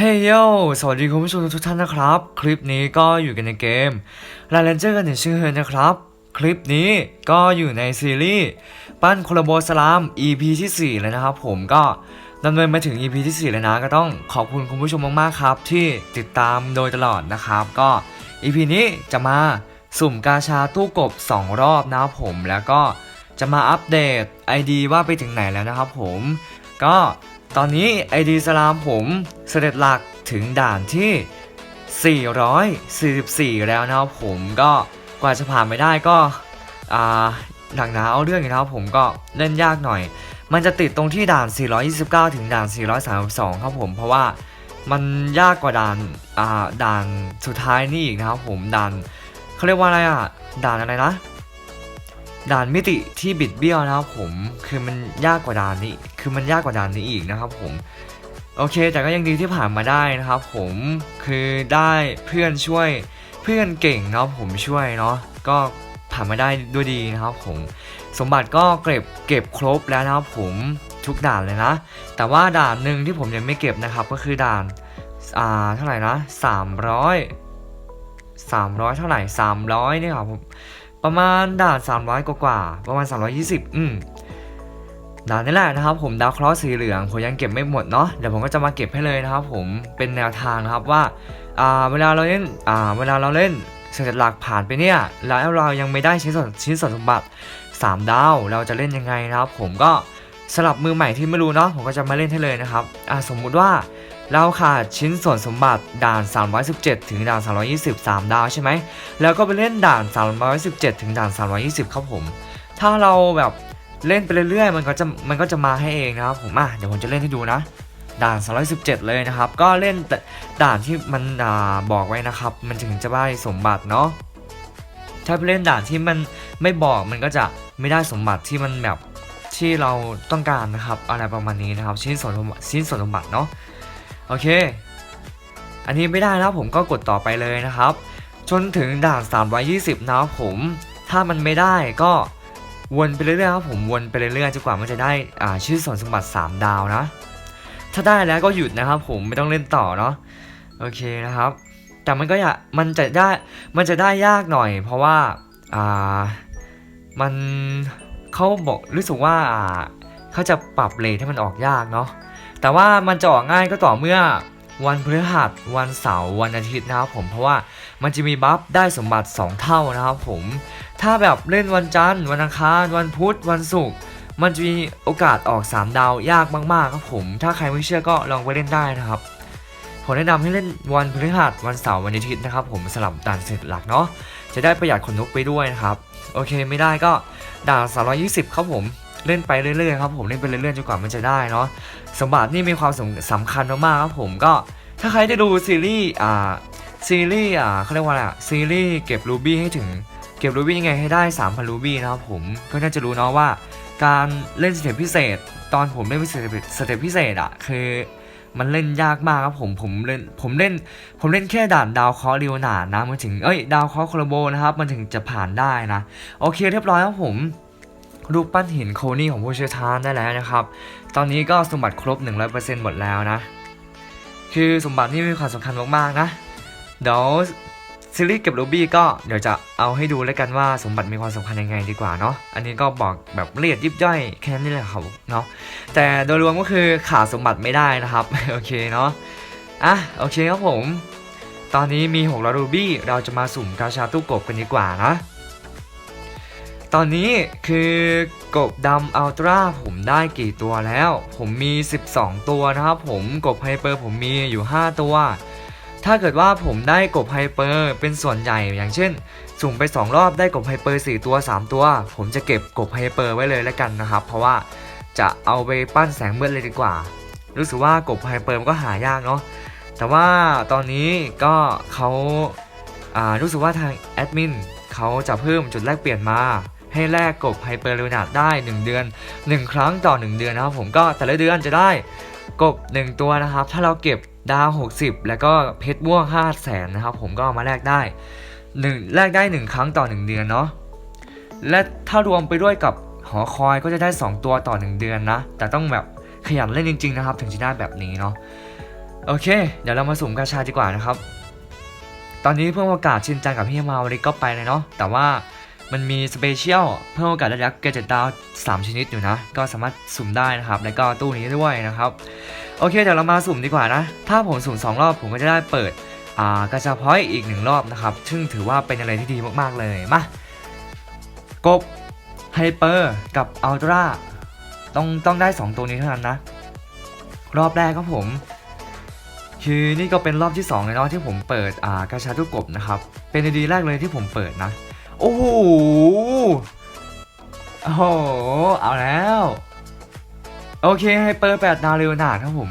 เฮ้ยโยสวัสดีคุณผู้ชมทุกท่านนะครับ คลิปนี้ก็อยู่กันในเกมลาเลนเจอร์กันอย่างเชื่อเคยนะครับ คลิปนี้ก็อยู่ในซีรีส์ปั้นโคลาโบสลาม EP ที่4แล้วนะครับผมก็ดำเนินมาถึง EP ที่4แล้วนะ ก็ต้องขอบคุณคุณผู้ชมมากๆครับ ที่ติดตามโดยตลอดนะครับ ก็ EP นี้จะมาสุ่มกาชาตู้กบ 2 รอบนะครับผมแล้วก็จะมาอัปเดต ID ว่าไปถึงไหนแล้วนะครับผมก็ ตอนนี้ ID สลามผมเสด็จหลักถึงด่านที่ 444 แล้วนะครับผมก็กว่าจะผ่านไปได้ก็หนักหนาเอาเรื่องอยู่นะครับผมก็เล่นยากหน่อย มันจะติดตรงที่ด่าน 429 ถึงด่าน 432 ครับผมเพราะว่ามันยากกว่าด่านด่านสุดท้ายนี่อีกนะครับผมด่านเขาเรียกว่าอะไรอะด่านอะไรนะ ด่านมิติที่บิดเบี้ยวนะครับผมคือมันยากกว่าด่านนี้ คือมันยากกว่าด่านนี้อีกนะครับผมโอเค แต่ก็ยังดีที่ผ่านมาได้นะครับ ผมคือได้เพื่อนช่วยเพื่อนเก่งเนาะผมช่วยเนาะก็ผ่านมาได้ด้วยดีนะครับ ผม สมบัติก็เก็บเก็บครบแล้วนะครับ ผมทุกด่านเลยนะ แต่ว่าด่านหนึ่งที่ผมยังไม่เก็บนะครับ ก็คือด่านอ่าเท่าไหร่นะ300 300 เท่าไหร่300เนี่ยครับผม ประมาณด่าน300กว่ากว่าประมาณ 320 อืมด่านนี้แหละนะครับ ผมดาวคราะห์สีเหลืองผมยังเก็บไม่หมดเนาะเดี๋ยวผมก็จะมาเก็บให้เลยนะครับ ผมเป็นแนวทางนะครับว่าอ่าเวลาเราเล่นอ่าเวลาเราเล่นเสร็จหลักผ่านไปเนี่ย แล้วเรายังไม่ได้ชิ้นส่วนชิ้นส่วนสมบัติ 3 ดาวเราจะเล่นยังไงนะครับ ผมก็สลับมือใหม่ที่ไม่รู้เนาะผมก็จะมาเล่นให้เลยนะครับอ่าสมมุติว่า เราขาดชิ้นส่วนสมบัติด่าน 317 ถึงด่าน 320 3 ดาวใช่ไหม แล้วก็ไปเล่นด่าน 317 ถึงด่าน 320 ครับผม ถ้าเราแบบเล่นไปเรื่อยๆ มันก็จะมันก็จะมาให้เองนะครับผมอะเดี๋ยวผมจะเล่นให้ดูนะ ด่าน 317 เลยนะครับ ก็เล่นแต่ด่านที่มันอ่าบอกไว้นะครับ มันถึงจะได้สมบัติเนาะ ถ้าไปเล่นด่านที่มันไม่บอกมันก็จะไม่ได้สมบัติที่มันแบบที่เราต้องการนะครับ อะไรประมาณนี้นะครับ ชิ้นส่วนชิ้นส่วนสมบัติเนาะ โอเค อันนี้ไม่ได้นะผมก็กดต่อไปเลยนะครับ จนถึงด่าน 320 นะครับผม ถ้ามันไม่ได้ก็วนไปเรื่อยๆครับผมวนไปเรื่อยๆจนกว่ามันจะได้อ่าชื่อส่วนสมบัติ 3 ดาวนะ ถ้าได้แล้วก็หยุดนะครับผมไม่ต้องเล่นต่อเนาะโอเคนะครับ แต่มันก็อยากมันจะได้มันจะได้ยากหน่อย เพราะว่าอ่ามันเขาบอกรู้สึกว่าอ่าเขาจะปรับเลทให้มันออกยากเนาะ แต่ว่ามันจะออกง่ายก็ต่อเมื่อวันพฤหัสวันเสาร์วันอาทิตย์นะครับผมเพราะว่ามันจะมีบัฟได้สมบัติ 2 เท่านะครับผม ถ้าแบบเล่นวันจันทร์ วันอังคารวันพุธวันศุกร์มันจะมีโอกาสออก 3 ดาวยากมากๆครับผม ถ้าใครไม่เชื่อก็ลองไปเล่นได้นะครับผมแนะนำให้เล่นวันพฤหัสวันเสาร์วันอาทิตย์นะครับผมสลับด่านเสร็จหลักเนาะจะได้ประหยัดขนนกไปด้วยนะครับ โอเคไม่ได้ก็ด่าน320 ครับผม เล่นไปเรื่อยๆครับผมเล่นไปเรื่อยๆจนกว่ามันจะได้เนาะสมบัตินี่มีความสำคัญมากๆครับผมก็ถ้าใครได้ดูซีรีส์อ่าซีรีส์อ่าเขาเรียกว่าอะไรซีรีส์เก็บรูบี้ให้ถึงเก็บรูบี้ยังไงให้ได้ 3,000รูบี้นะครับผมก็น่าจะรู้เนาะว่า การเล่นสเต็ปพิเศษ ตอนผมเล่นสเต็ปสเต็ปพิเศษอะคือมันเล่นยากมากครับผมผมเล่นผมเล่นผมเล่นแค่ด่านดาวเคราะห์เรียวหนานะมันถึงเอ้ยดาวเคราะห์โคลโบนะครับมันถึงจะผ่านได้นะ โอเคเรียบร้อยครับผม รูปปั้นหินโคนี่ของผู้เชี่ยวชาญได้แล้วนะครับ ตอนนี้ก็สมบัติครบ 100%หมดแล้วนะ คือสมบัตินี่มีความสำคัญมากๆนะ เดี๋ยวซีรีส์เก็บรูบี้ก็เดี๋ยวจะเอาให้ดูแล้วกันว่าสมบัติมีความสำคัญยังไงดีกว่าเนาะ อันนี้ก็บอกแบบละเอียดยิบย่อยแค่นี้แหละครับเนาะ แต่โดยรวมก็คือขาดสมบัติไม่ได้นะครับ โอเคเนาะ อะโอเคครับผม ตอนนี้มี600รูบี้เราจะมาสุ่มกาชาตู้กบกันดีกว่านะ ตอนนี้คือกบดำอัลตร้าผมได้กี่ตัวแล้ว ผมมี 12 ตัวนะครับผมกบไฮเปอร์ผมมีอยู่ 5 ตัว ถ้าเกิดว่าผมได้กบไฮเปอร์เป็นส่วนใหญ่อย่างเช่น สุ่มไป 2 รอบได้กบไฮเปอร์4ตัว 3 ตัว ผมจะเก็บกบไฮเปอร์ไว้เลยแล้วกันนะครับ เพราะว่าจะเอาไปปั้นแสงมืดเลยดีกว่า รู้สึกว่ากบไฮเปอร์มันก็หายากเนาะแต่ว่าตอนนี้ก็เขาอ่ารู้สึกว่าทางแอดมินเขาจะเพิ่มจุดแลกเปลี่ยนมา ให้แลกกบไฮเปอร์เลวนาดได้ 1 เดือน 1 ครั้งต่อ 1 เดือนนะครับผมก็แต่ละเดือนจะได้กบ 1 ตัวนะครับ ถ้าเราเก็บดาว 60 แล้วก็เพชรม่วง5 0 0แสนนะครับผมก็ามาแลกได้1แลกได้ 1 ครั้งต่อ 1 เดือนเนาะและถ้ารวมไปด้วยกับหอคอยก็จะได้ 2 ตัวต่อ 1 เดือนนะ แต่ต้องแบบขยันเล่นจริง ๆ นะครับ ถึงจะได้แบบนี้เนาะโอเค เดี๋ยวเรามาสุ่มกาชาดีกว่านะครับ ตอนนี้เพิ่มโอกาสชินจังกับพี่มาวันนี้ก็ไปเลยเนาะแต่ว่า มันมีสเปเชียลเพิ่มโอกาสได้รับเกจดาว3ชนิดอยู่นะ ก็สามารถสุ่มได้นะครับ แล้วก็ตู้นี้ด้วยนะครับ โอเคเดี๋ยวเรามาสุ่มดีกว่านะ ถ้าผมสุ่มสองรอบผมก็จะได้เปิดอ่ากาชาพอยอีกหนึ่งรอบนะครับ ซึ่งถือว่าเป็นอะไรที่ดีมากๆเลยมากบไฮเปอร์กับอัลตร้าต้องต้องได้ 2 ตัวนี้เท่านั้นนะ รอบแรกครับผม คือนี่ก็เป็นรอบที่2เลยเนาะที่ผมเปิดอ่ากาชาทุกกบนะครับ เป็นดีแรกเลยที่ผมเปิดนะ โอ้โหโอ้โห เอาแล้ว โอเคไฮเปอร์แปดดาวเรวนาครับผม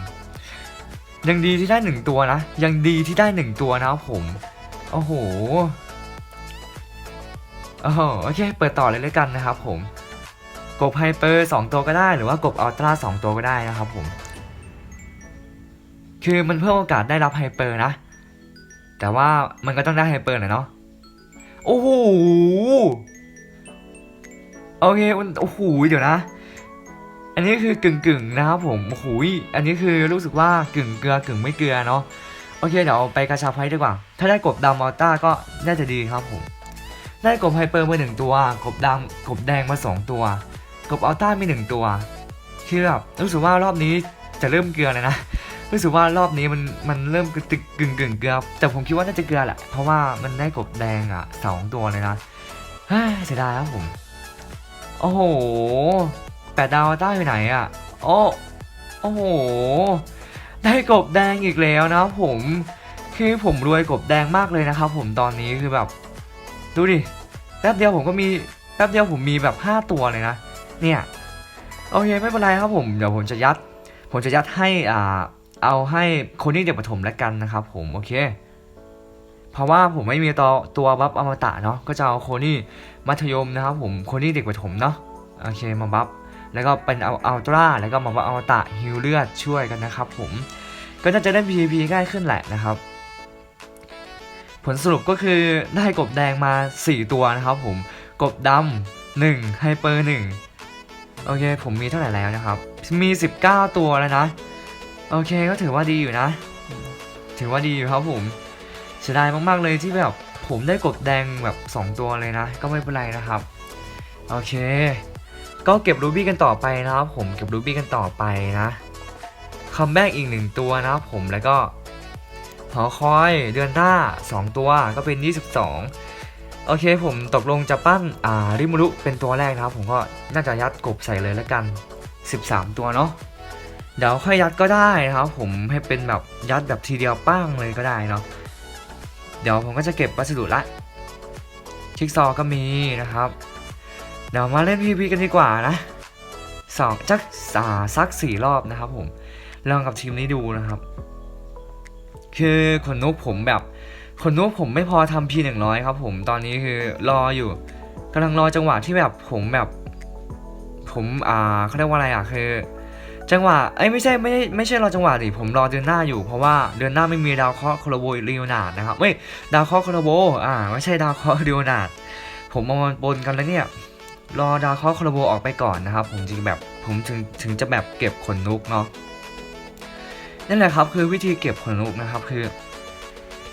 ยังดีที่ได้หนึ่งตัวนะ ยังดีที่ได้หนึ่งตัวนะครับผม โอ้โห โอ้โห โอเค เปิดต่อเลยเลยกันนะครับผม กบไฮเปอร์สองตัวก็ได้หรือว่ากบอัลตร้าสองตัวก็ได้นะครับผม คือมันเพิ่มโอกาสได้รับไฮเปอร์นะ แต่ว่ามันก็ต้องได้ไฮเปอร์น่อยเนาะ โอ้โหโอเคมันโอ้โหเดี๋ยวนะ อันนี้คือกึ่งกึ่งนะครับผมโอ้โหอันนี้คือรู้สึกว่ากึ่งเกลือกึ่งไม่เกลือเนาะโอเคเดี๋ยวไปกระชับไพ่ดีกว่า ถ้าได้กบดำอัลต้าก็น่าจะดีครับผม ได้กบไฮเปอร์มาหนึ่งตัว กบดำกบแดงมาสองตัว กบอัลต้ามีหนึ่งตัวคือแบบรู้สึกว่ารอบนี้จะเริ่มเกลือเลยนะ รู้สึกว่ารอบนี้มันมันเริ่มกึ่งกึ่งกึ่งเกลือแต่ผมคิดว่าน่าจะเกลือแหละเพราะว่ามันได้กบแดงอะสองตัวเลยนะเสียดายครับผมโอ้โหแปดดาวอัลต้าอยู่ไหนอะโอ้โอ้โหได้กบแดงอีกแล้วนะผมคือผมรวยกบแดงมากเลยนะครับผมตอนนี้คือแบบ ดูดิแป๊บเดียวผมก็มีแป๊บเดียวผมมีแบบ 5 ตัวเลยนะ เนี่ย โอเค ไม่เป็นไรครับผม เดี๋ยวผมจะยัด ผมจะยัดให้อ่า เอาให้คนที่เด็กประถมแล้วกันนะครับ ผมโอเค เพราะว่าผมไม่มีตัวตัวบัฟอมตะเนาะก็จะเอาคนที่มัธยมนะครับ ผมคนที่เด็กประถมเนาะโอเคมาบัฟแล้วก็เป็นเอาอัลตร้าแล้วก็มาบัฟอมตะฮิวเลือดช่วยกันนะครับ ผมก็น่าจะได้ PVP ง่ายขึ้นแหละนะครับ ผลสรุปก็คือได้กบแดงมา 4 ตัวนะครับผมกบดำ1ไฮเปอร์1โอเค ผมมีเท่าไหร่แล้วนะครับ มี 19 ตัวแล้วนะ โอเคก็ถือว่าดีอยู่นะ ถือว่าดีอยู่ครับผมเสียดายมากๆเลยที่แบบผมได้กบแดงแบบ 2 ตัวเลยนะ ก็ไม่เป็นไรนะครับ โอเค ก็เก็บรูบี้กันต่อไปนะครับผมเก็บรูบี้กันต่อไปนะคัมแบ็กอีกหนึ่งตัวนะครับผมแล้วก็หอคอยเดือนหน้า 2 ตัวก็เป็น 22 โอเคผมตกลงจะปั้นอ่าริมูรุเป็นตัวแรกนะครับ ผมก็น่าจะยัดกบใส่เลยแล้วกัน 13 ตัวเนาะ เดี๋ยวค่อยยัดก็ได้นะครับผมให้เป็นแบบยัดแบบทีเดียวป้างเลยก็ได้เนาะเดี๋ยวผมก็จะเก็บวัสดุละชิกซอว์ก็มีนะครับ เดี๋ยวมาเล่น PVP กันดีกว่านะสองจักอ่าสักสี่รอบนะครับผมลองกับทีมนี้ดูนะครับ คือขนนกผมแบบขนนกผมไม่พอทำพีหนึ่งร้อยครับผมตอนนี้คือรออยู่กำลังรอจังหวะที่แบบผมแบบ ผมอ่าเขาเรียกว่าอะไรอะคือ จังหวะเอ้ไม่ใช่ไม่ใช่ไม่ใช่รอจังหวะดิผมรอเดือนหน้าอยู่เพราะว่าเดือนหน้าไม่มีดาวเคราะห์โคลโบลีโอนาดนะครับเว้ยดาวเคราะห์โคลโบอ่าไม่ใช่ดาวเคราะห์ลีโอนาดผมเอามาปนกันแล้วเนี่ยรอดาวเคราะห์โคลโบออกไปก่อนนะครับ ผมจึงแบบผมถึงถึงจะแบบเก็บขนนกเนาะนั่นแหละครับคือวิธีเก็บขนนกนะครับคือ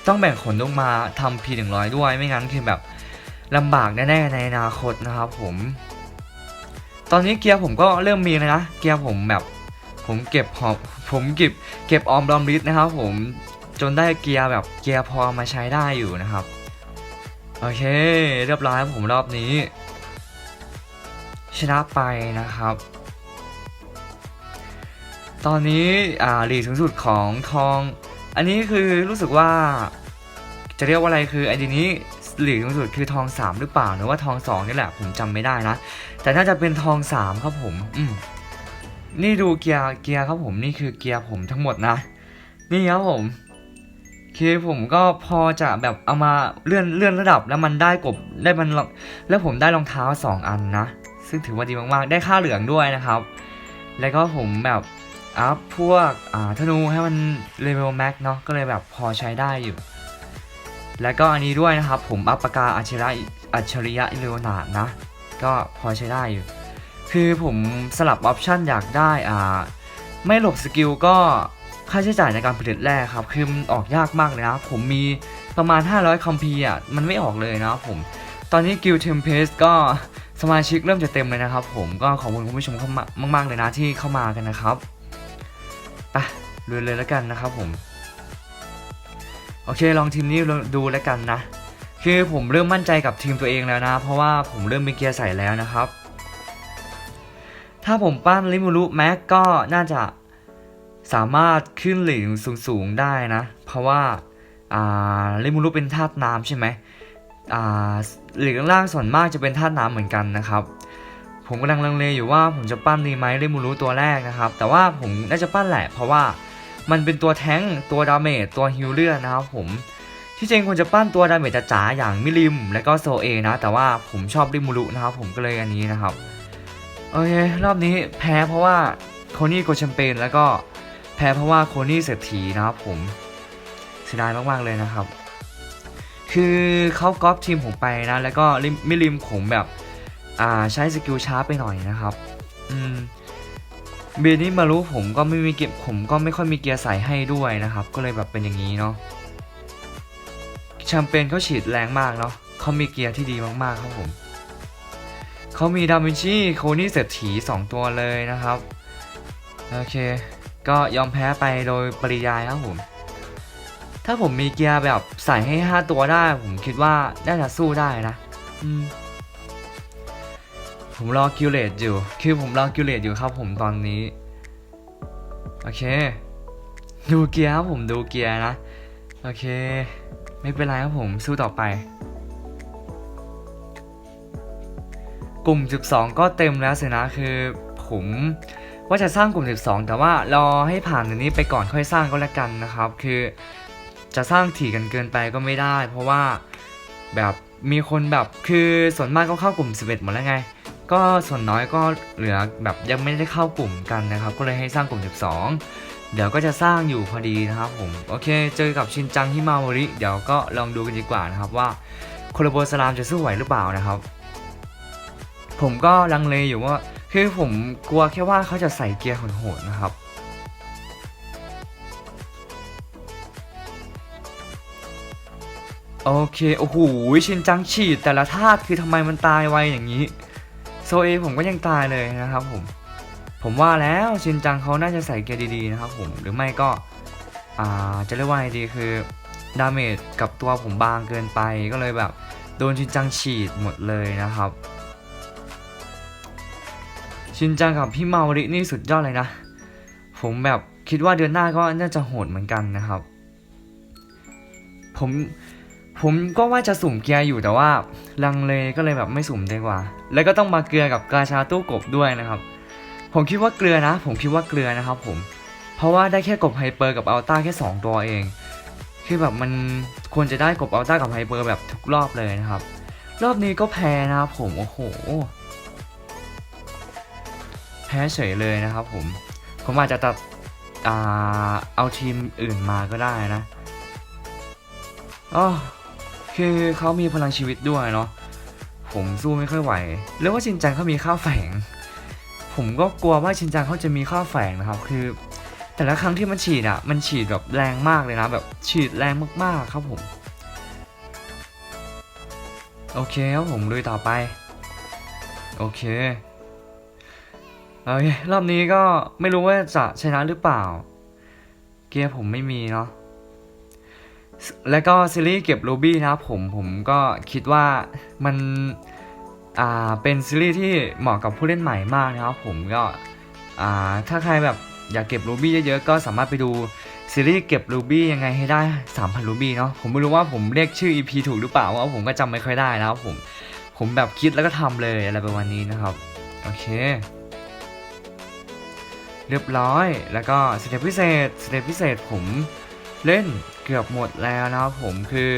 ต้องแบ่งขนนกมาทำ P100 ด้วยไม่งั้นคือแบบลำบากแน่ๆในอนาคตนะครับผม ตอนนี้เกียร์ผมก็เริ่มมีแล้วนะ เกียร์ผมแบบ ผมเก็บหอบผมเก็บเก็บออมรอมริดนะครับ ผมจนได้เกียร์แบบเกียร์พอมาใช้ได้อยู่นะครับโอเค เรียบร้อยผมรอบนี้ ชนะไปนะครับ ตอนนี้อ่าลีสูงสุดของทอง อันนี้คือรู้สึกว่าจะเรียกว่าอะไรคือไอดีนี้ลีดสูงสุดคือทอง 3 หรือเปล่าหรือว่าทอง2นี่แหละผมจำไม่ได้นะ แต่น่าจะเป็นทอง 3 ครับผม อืม นี่ดูเกียร์เกียร์ครับผมนี่คือเกียร์ผมทั้งหมดนะ นี่ครับผมคือผมก็พอจะแบบเอามาเลื่อนเลื่อนระดับแล้วมันได้กบได้มันแล้วผมได้รองเท้า 2 อันนะ ซึ่งถือว่าดีมากๆ ได้ค่าเหลืองด้วยนะครับ แล้วก็ผมแบบอัพพวกอ่าธนูให้มันเลเวลแม็กเนาะก็เลยแบบพอใช้ได้อยู่ แล้วก็อันนี้ด้วยนะครับ ผมอัพปากกาอัจฉริยะอัจฉริยะเลวนาดนะ ก็พอใช้ได้อยู่ คือผมสลับออปชันอยากได้อ่าไม่หลบสกิลก็ค่าใช้จ่ายในการผลิตแร่ครับคือมันออกยากมากเลยนะผมมีประมาณ 500คัมภีอะมันไม่ออกเลยนะครับผมตอนนี้กิลเทมเพสก็สมาชิกเริ่มจะเต็มเลยนะครับผมก็ขอบคุณคุณผู้ชมเข้ามามากๆเลยนะที่เข้ามากันนะครับไปดูเลยแล้วกันนะครับผม โอเคลองทีมนี้ดูแล้วกันนะ คือผมเริ่มมั่นใจกับทีมตัวเองแล้วนะ เพราะว่าผมเริ่มมีเกียร์ใส่แล้วนะครับ ถ้าผมปั้นลิมูรุแม็กก็น่าจะสามารถขึ้นหลิงสูงๆได้นะ เพราะว่าอ่าลิมูรุเป็นธาตุน้ำใช่ไหมอ่าหลิงล่างส่วนมากจะเป็นธาตุน้ำเหมือนกันนะครับ ผมกำลังลังเลอยู่ว่าผมจะปั้นดีไหมลิมูรุตัวแรกนะครับ แต่ว่าผมน่าจะปั้นแหละเพราะว่ามันเป็นตัวแท้งตัวดาเมจตัวฮิลเลือดนะครับผมที่จริงควรจะปั้นตัวดาเมจจ๋าอย่างมิลิม และก็โซเอนะ แต่ว่าผมชอบริมูรุนะครับผมก็เลยอันนี้นะครับ โอเครอบนี้แพ้เพราะว่าโคนี่โกแชมเปญแล้วก็แพ้เพราะว่าโคนี่เศรษฐีนะครับผมเสียดายมากๆเลยนะครับ คือเขาก๊อปทีมผมไปนะแล้วก็ริมมิลิมผมแบบอ่าใช้สกิลช้าไปหน่อยนะครับอืมเบนี่มารู้ผมก็ไม่มีเก็บผมก็ไม่ค่อยมีเกียร์ใส่ให้ด้วยนะครับ ก็เลยแบบเป็นอย่างนี้เนาะแชมเปญเขาฉีดแรงมากเนาะเขามีเกียร์ที่ดีมากๆครับผม เขามีดาวินชีโคนี่เศรษฐี2 ตัวเลยนะครับ โอเค ก็ยอมแพ้ไปโดยปริยายครับผม ถ้าผมมีเกียร์แบบใส่ให้ 5 ตัวได้ ผมคิดว่าน่าจะสู้ได้นะมผมรอคิวเลตอยู่ คือผมรอคิวเลตอยู่ครับผมตอนนี้ โอเค ดูเกียร์ครับผมดูเกียร์นะ โอเค ไม่เป็นไรครับผมสู้ต่อไป กลุ่ม 12 ก็เต็มแล้วสินะคือผมว่าจะสร้างกลุ่ม 12 แต่ว่ารอให้ผ่านอันนี้ไปก่อนค่อยสร้างก็แล้วกันนะครับ คือจะสร้างถี่กันเกินไปก็ไม่ได้ เพราะว่าแบบมีคนแบบคือส่วนมากก็เข้ากลุ่ม 11 หมดแล้วไง ก็ส่วนน้อยก็เหลือแบบยังไม่ได้เข้ากลุ่มกันนะครับ ก็เลยให้สร้างกลุ่ม 12 เดี๋ยวก็จะสร้างอยู่พอดีนะครับผมโอเค เจอกับชินจังฮิมาวริเดี๋ยวก็ลองดูกันดีกว่านะครับว่าโคโลโบสลามจะสู้ไหวหรือเปล่านะครับ ผมก็ลังเลอยู่ว่า คือผมกลัวแค่ว่าเขาจะใส่เกียร์โหดๆนะครับ โอเค โอ้โหชินจังฉีดแต่ละธาตุคือทำไมมันตายไวอย่างนี้ โซเอผมก็ยังตายเลยนะครับผม ผมว่าแล้วชินจังเขาน่าจะใส่เกียร์ดีๆนะครับผม หรือไม่ก็ อ่า จะเรียกว่าไงดีคือดาเมจกับตัวผมบางเกินไปก็เลยแบบ โดนชินจังฉีดหมดเลยนะครับ ชินจังกับพี่เมารินี่สุดยอดเลยนะ ผมแบบคิดว่าเดือนหน้าก็น่าจะโหดเหมือนกันนะครับ ผมผมก็ว่าจะสุ่มเกียร์อยู่แต่ว่าลังเลก็เลยแบบไม่สุ่มดีกว่า แล้วก็ต้องมาเกลือกับกาชาตู้กบด้วยนะครับ ผมคิดว่าเกลือนะ ผมคิดว่าเกลือนะครับ ผม เพราะว่าได้แค่กบไฮเปอร์กับอัลต้าแค่ 2 ตัวเองคือแบบมันควรจะได้กบอัลต้ากับไฮเปอร์แบบทุกรอบเลยนะครับ รอบนี้ก็แพ้นะครับผมโอ้โห พ้เฉยเลยนะครับผม ผมอาจจะตัดเอาทีมอื่นมาก็ได้นะอ๋อคือเขามีพลังชีวิตด้วยเนาะ ผมสู้ไม่ค่อยไหว แล้วว่าชินจังเขามีข้าวแฝง ผมก็กลัวว่าชินจังเขาจะมีข้าวแฝงนะครับ คือ แต่ละครั้งที่มันฉีดอะ มันฉีดแบบแรงมากเลยนะ แบบฉีดแรงมากๆครับผม โอเคครับผมลุยต่อไป โอเค โอเครอบนี้ก็ไม่รู้ว่าจะชนะหรือเปล่า เกียร์ผมไม่มีเนาะแล้วก็ซีรีส์เก็บรูบี้นะครับผมผมก็คิดว่ามันอ่าเป็นซีรีส์ที่เหมาะกับผู้เล่นใหม่มากนะครับผมก็อ่าถ้าใครแบบอยากเก็บรูบี้เยอะๆก็สามารถไปดูซีรีส์เก็บรูบี้ยังไงให้ได้ 3,000รูบี้เนาะผมไม่รู้ว่าผมเรียกชื่อ EP ถูกหรือเปล่าว่าผมก็จำไม่ค่อยได้นะครับผมผมแบบคิดแล้วก็ทำเลยอะไรประมาณนี้นะครับ โอเค เรียบร้อย แล้วก็สเตปพิเศษสเตปพิเศษผมเล่นเกือบหมดแล้วนะครับผมคือ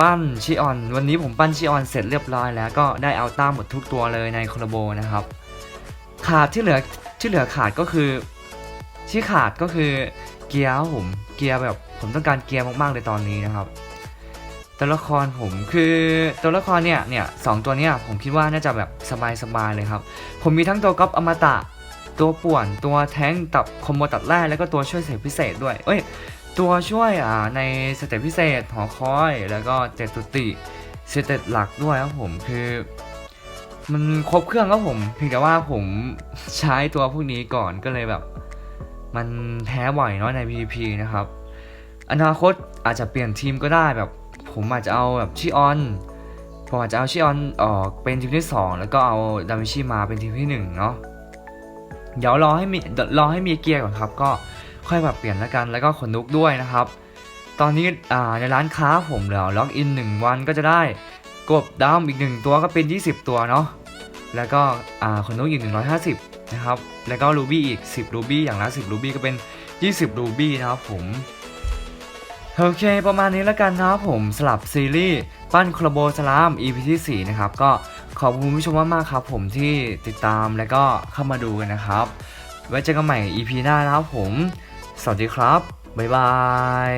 ปั้นชิออน วันนี้ผมปั้นชิออนเสร็จเรียบร้อยแล้วก็ได้เอาต้าหมดทุกตัวเลยในคอลโบนะครับ ขาดที่เหลือที่เหลือขาดก็คือที่ขาดก็คือเกียร์ผมเกียร์แบบผมต้องการเกียร์มากๆเลยตอนนี้นะครับตัวละครผมคือตัวละครเนี่ยเนี่ยสองตัวเนี้ยผมคิดว่าน่าจะแบบสบายๆเลยครับ ผมมีทั้งตัวก๊อปอมตะ ตัวป่วนตัวแท้งตับคอมโบตัดแรกแล้วก็ตัวช่วยเสกพิเศษด้วย เอ้ย ตัวช่วยอ่าในสเตตพิเศษหอคอย แล้วก็เจตุติสเตตหลักด้วยครับผมคือมันครบเครื่องครับผมเพียงแต่ว่าผมใช้ตัวพวกนี้ก่อนก็เลยแบบ มันแพ้บ่อยเนาะใน PVP นะครับ อนาคตอาจจะเปลี่ยนทีมก็ได้แบบ ผมอาจจะเอาแบบชิออนผมอาจจะเอาชิออนออกเป็นทีมที่ 2 แล้วก็เอาดามิชิมาเป็นทีมที่1เนาะ เดี๋ยวรอให้มีรอให้มีเกียร์ก่อนครับ ก็ค่อยแบบเปลี่ยนแล้วกันแล้วก็ขนนุกด้วยนะครับ ตอนนี้ในร้านค้าผมเดี๋ยวล็อกอิน 1 วันก็จะได้กบดำอีก 1 ตัวก็เป็น 20 ตัวเนาะแล้วก็อ่าขนนุกอีก 150 นะครับ แล้วก็รูบี้อีก 10รูบี้อย่างละ 10รูบี้ก็เป็น 20รูบี้นะครับผมโอเค ประมาณนี้แล้วกันนะครับผมสลับซีรีส์ ปั้นโครโบสลาม EP ที่ 4 นะครับ ก็ ขอบคุณผู้ชมมากๆครับผมที่ติดตามและก็เข้ามาดูกันนะครับ ไว้เจอกันใหม่ EP หน้านะครับผม สวัสดีครับ บ๊ายบาย